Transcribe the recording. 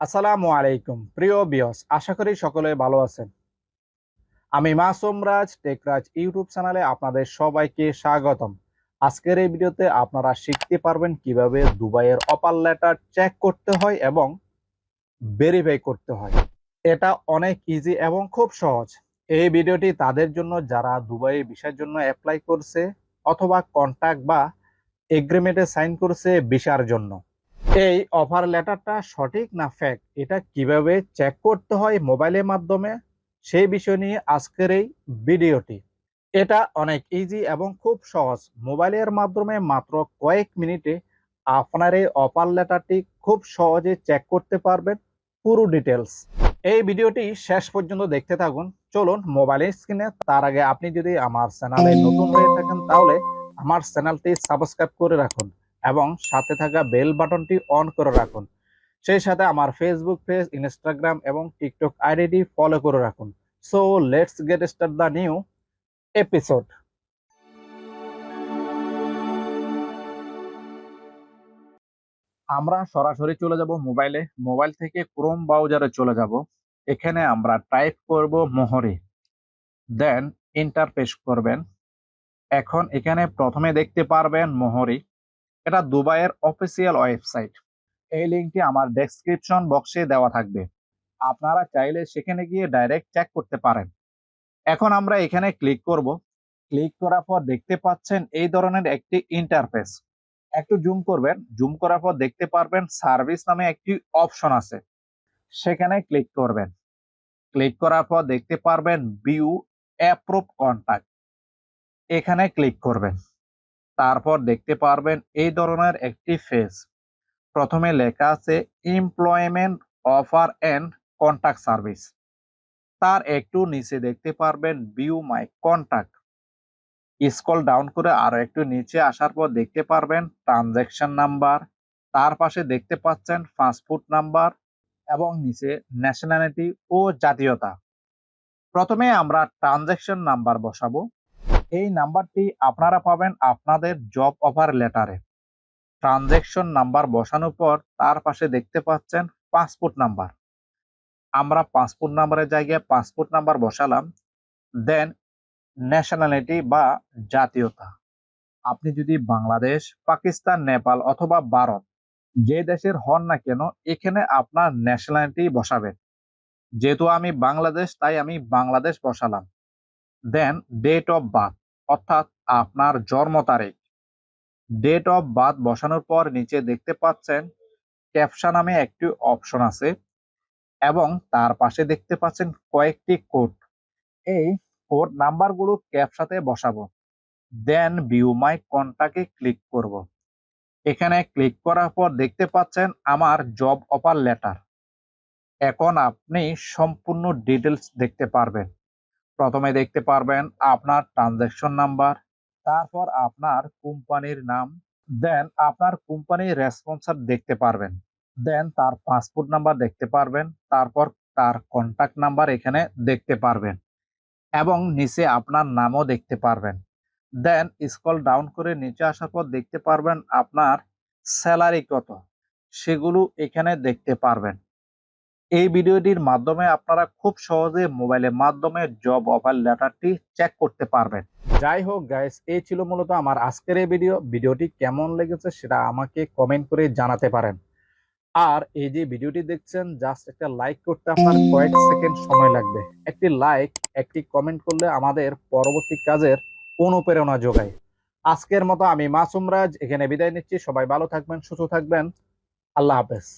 আসসালামু আলাইকুম, প্রিয় বিয়স আশা করি সকলে ভালো আছেন। আমি মাসুম রাজ টেকরাজ ইউটিউব চ্যানেলে আপনাদের সবাইকে স্বাগতম। আজকের এই ভিডিওতে আপনারা শিখতে পারবেন কীভাবে দুবাইয়ের অপার লেটার চেক করতে হয় এবং ভেরিফাই করতে হয়। এটা অনেক ইজি এবং খুব সহজ। এই ভিডিওটি তাদের জন্য, যারা দুবাই ভিসার জন্য অ্যাপ্লাই করছে অথবা কন্ট্যাক্ট বা এগ্রিমেন্টে সাইন করছে, ভিসার জন্য। এই অফার লেটারটা সঠিক না ফেক এটা কীভাবে চেক করতে হয় মোবাইলের মাধ্যমে? সেই বিষয় নিয়ে আজকের এই ভিডিওটি এটা অনেক ইজি এবং খুব সহজ। মোবাইলের মাধ্যমে মাত্র কয়েক মিনিটে আপনার এই অফার লেটারটি খুব সহজে চেক করতে পারবেন। পুরো ডিটেলস এই ভিডিওটি শেষ পর্যন্ত দেখতে থাকুন। চলুন মোবাইলের স্ক্রিনে তার আগে আপনি যদি আমার চ্যানেলে নতুন হয়ে থাকেন, তাহলে আমার চ্যানেলটি সাবস্ক্রাইব করে রাখুন। এবং সাথে থাকা বেল বাটনটি অন করে রাখুন। সেই সাথে আমার ফেসবুক পেজ ইনস্টাগ্রাম এবং টিকটক আইডিটি ফলো করে রাখুন। So let's get start the new episode আমরা সরাসরি চলে যাব মোবাইলে মোবাইল থেকে ক্রোম ব্রাউজারে চলে যাব। এখানে আমরা টাইপ করব মোহরি। দেন ইন্টারপেস করবেন। এখন এখানে প্রথমে দেখতে পারবেন মোহরি। এটা দুবাইয়ের অফিসিয়াল ওয়েবসাইট এই লিঙ্কটি আমার ডেসক্রিপশন বক্সে দেওয়া থাকবে। আপনারা চাইলে সেখানে গিয়ে ডাইরেক্ট চেক করতে পারেন। এখন আমরা এখানে ক্লিক করব। ক্লিক করার পর দেখতে পাচ্ছেন এই ধরনের একটি ইন্টারফেস একটু জুম করবেন। জুম করার পর দেখতে পারবেন সার্ভিস নামে একটি অপশন আছে। সেখানে ক্লিক করবেন। ক্লিক করার পর দেখতে পারবেন ভিউ অ্যাপ্রুভ কন্ট্যাক্ট এখানে ক্লিক করবেন। তারপর দেখতে পারবেন এই ধরনের একটি ফেজ। প্রথমে লেখা আছে employment offer and contact service তার একটু নিচে দেখতে পারবেন view my contact scroll down করে আরও একটু নিচে আসার পর দেখতে পারবেন ট্রানজ্যাকশন নাম্বার তার পাশে দেখতে পাচ্ছেন পাসপোর্ট নাম্বার এবং নিচে ন্যাশনালিটি ও জাতীয়তা। প্রথমে আমরা ট্রানজ্যাকশন নাম্বার বসাবো। এই নাম্বারটি আপনারা পাবেন আপনাদের জব অফার লেটারে ট্রানজ্যাকশন নাম্বার বসানোর পর তার পাশে দেখতে পাচ্ছেন পাসপোর্ট নাম্বার আমরা পাসপোর্ট নাম্বারের জায়গায় পাসপোর্ট নাম্বার বসালাম দেন ন্যাশনালিটি বা জাতীয়তা। আপনি যদি বাংলাদেশ, পাকিস্তান, নেপাল অথবা ভারত যে দেশের হন না কেন, এখানে আপনার ন্যাশনালিটি বসাবেন। যেহেতু আমি বাংলাদেশ, তাই আমি বাংলাদেশ বসালাম। দেন ডেট অফ বার্থ অর্থাৎ আপনার জন্ম তারিখ। ডেট অফ বার্থ বসানোর পর নিচে দেখতে পাচ্ছেন ক্যাপশা নামে একটি অপশন আছে এবং তার পাশে দেখতে পাচ্ছেন কয়েকটি কোড এই কোড নাম্বারগুলো ক্যাপশাতে বসাবো। দেন ভিউ মাই কন্টাকে ক্লিক করব। এখানে ক্লিক করার পর দেখতে পাচ্ছেন আমার জব অফার লেটার এখন আপনি সম্পূর্ণ ডিটেলস দেখতে পারবেন। প্রথমে দেখতে পারবেন আপনার ট্রানজ্যাকশন নাম্বার তারপর আপনার কোম্পানির নাম দেন আপনার কোম্পানির রেসপন্সার দেখতে পারবেন দেন তার পাসপোর্ট নাম্বার দেখতে পারবেন, তারপর তার কন্টাক্ট নাম্বার এখানে দেখতে পারবেন, এবং নিচে আপনার নামও দেখতে পারবেন দেন স্কল ডাউন করে নিচে আসার পর দেখতে পারবেন আপনার স্যালারি কত, সেগুলো এখানে দেখতে পারবেন। এই ভিডিওটির মাধ্যমে আপনারা খুব সহজে মোবাইলের মাধ্যমে জব অফার লেটারটি চেক করতে পারবেন। যাই হোক গাইস এই ছিল মূলত আমার আজকের এই ভিডিও ভিডিওটি কেমন লেগেছে সেটা আমাকে কমেন্ট করে জানাতে পারেন। আর এই যে ভিডিওটি দেখছেন জাস্ট একটা লাইক করতে আপনার কয়েক সেকেন্ড সময় লাগবে। একটি লাইক একটি কমেন্ট করলে আমাদের পরবর্তী কাজের অনুপ্রেরণা যোগায়। আজকের মতো আমি মাসুম রাজ, এখানে বিদায় নিচ্ছি। সবাই ভালো থাকবেন, সুস্থ থাকবেন। আল্লাহ হাফেজ।